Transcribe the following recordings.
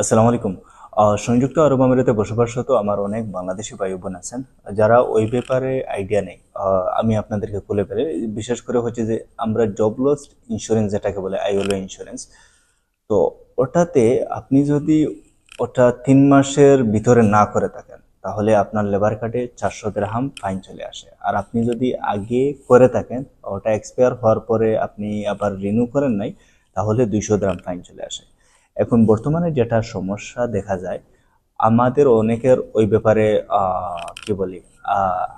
আসসালামু আলাইকুম। সংযুক্ত আরব আমিরাতে বসবাসরত আমার অনেক বাংলাদেশি ভাই বোন আছেন, যারা ওই ব্যাপারে আইডিয়া নেই। আমি আপনাদেরকে খুলে পেরে বিশেষ করে হচ্ছে যে আমরা জব লস ইন্স্যুরেন্স যেটাকে বলে আইওলো ইন্স্যুরেন্স তো ওটাতে আপনি যদি ওটা তিন মাসের ভিতরে না করে থাকেন, তাহলে আপনার লেবার কার্ডে চারশো দেড়হাম ফাইন চলে আসে। আর আপনি যদি আগে করে থাকেন, ওটা এক্সপায়ার হওয়ার পরে আপনি আবার রিনিউ করেন নাই, তাহলে দুইশো গ্রাম ফাইন চলে আসে। এখন বর্তমানে যেটা সমস্যা দেখা যায়, আমাদের অনেকের ওই ব্যাপারে কি বলি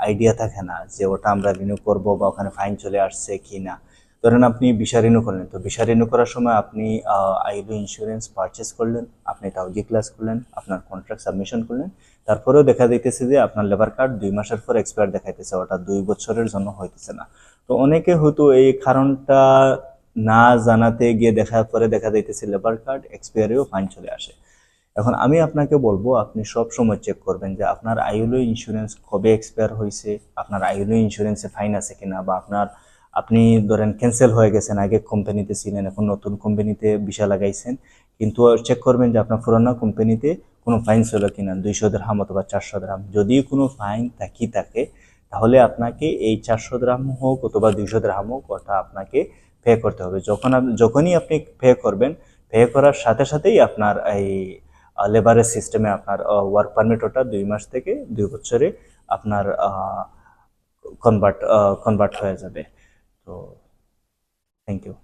আইডিয়া থাকে না যে ওটা আমরা রিনিউ করব বা ওখানে ফাইন চলে আসছে কি না ধরেন আপনি ভিসা রিনিউ করলেন, তো ভিসা রিনিউ করার সময় আপনি আইলো ইন্স্যুরেন্স পারচেস করলেন, আপনি তাওজি ক্লাস করলেন, আপনার কন্ট্রাক্ট সাবমিশন করলেন, তারপরেও দেখা যাইতেছে যে আপনার লেবার কার্ড দুই মাসের পর এক্সপায়ার দেখাইতেছে, ওটা দুই বছরের জন্য হইতেছে না। তো অনেকে হয়তো এই কারণটা না জানাতে গিয়ে দেখার পরে দেখা যাইতেছে লেবার কার্ড এক্সপায়ারেও ফাইন চলে আসে। এখন আমি আপনাকে বলব, আপনি সব সময় চেক করবেন যে আপনার আইএলও ইন্স্যুরেন্স কবে এক্সপায়ার হয়েছে আপনার আইএলও ইন্স্যুরেন্সে ফাইন আছে কিনা বা আপনার, আপনি ধরেন ক্যান্সেল হয়ে গেছেন, আগে কোম্পানিতে ছিলেন, এখন নতুন কোম্পানিতে ভিসা লাগাইছেন, কিন্তু চেক করবেন যে আপনার পুরোনো কোম্পানিতে কোনো ফাইন ছিল কিনা, দুইশো দ্রাম অথবা চারশো দ্রাম যদি কোনো ফাইন থাকি থাকে, তাহলে আপনাকে এই চারশো দ্রাম হোক অথবা দুইশো দ্রাম হোক, ওটা আপনাকে পে করতে হবে। যখন যখনই আপনি পে করবেন পে করার সাথে সাথেই আপনার এই লেবারের সিস্টেমে আপনার ওয়ার্ক পারমিট ওটা দুই মাস থেকে দুই বছরে আপনার কনভার্ট কনভার্ট হয়ে যাবে। তো থ্যাংক ইউ